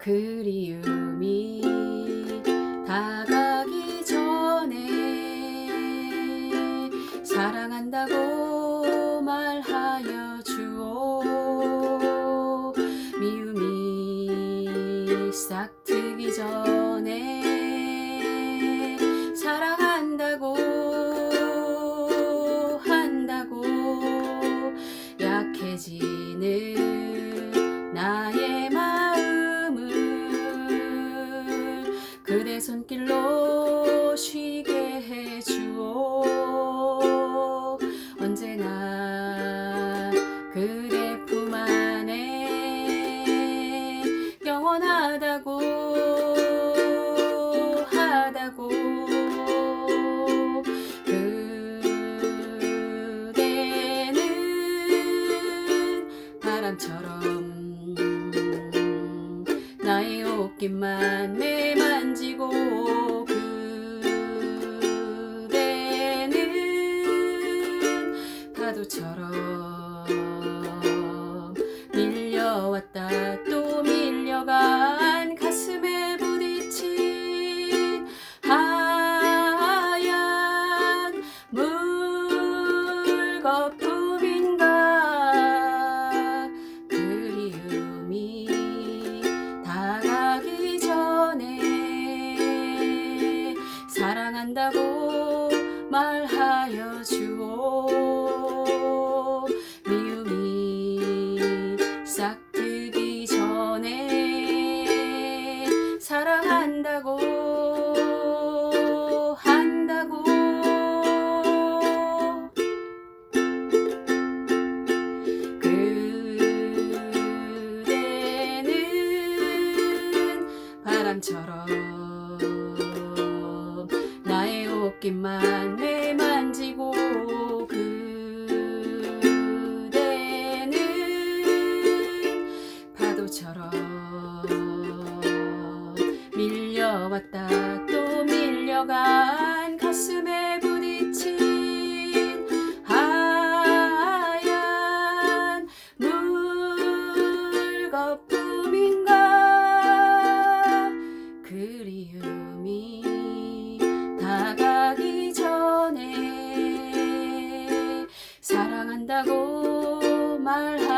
그리움이 다가기 전에 사랑한다고 말하여 주오 미움이 싹 트기 전 손길로 쉬게 해주오. 언제나 그대 품 안에 영원하다고 하다고. 그대는 바람처럼 옷깃만 매만지고 그대는 파도처럼 밀려왔다 또 밀려간 가 사랑한다고 말하여 주오. 미움이 싹 트기 전에 사랑한다고 한다고. 그대는 바람처럼 옷깃만 매만지고 그대는 파도처럼 밀려왔다. 또 밀려간 가슴에 부딪힌 하얀 물거품인가? 그리움 된다고 말하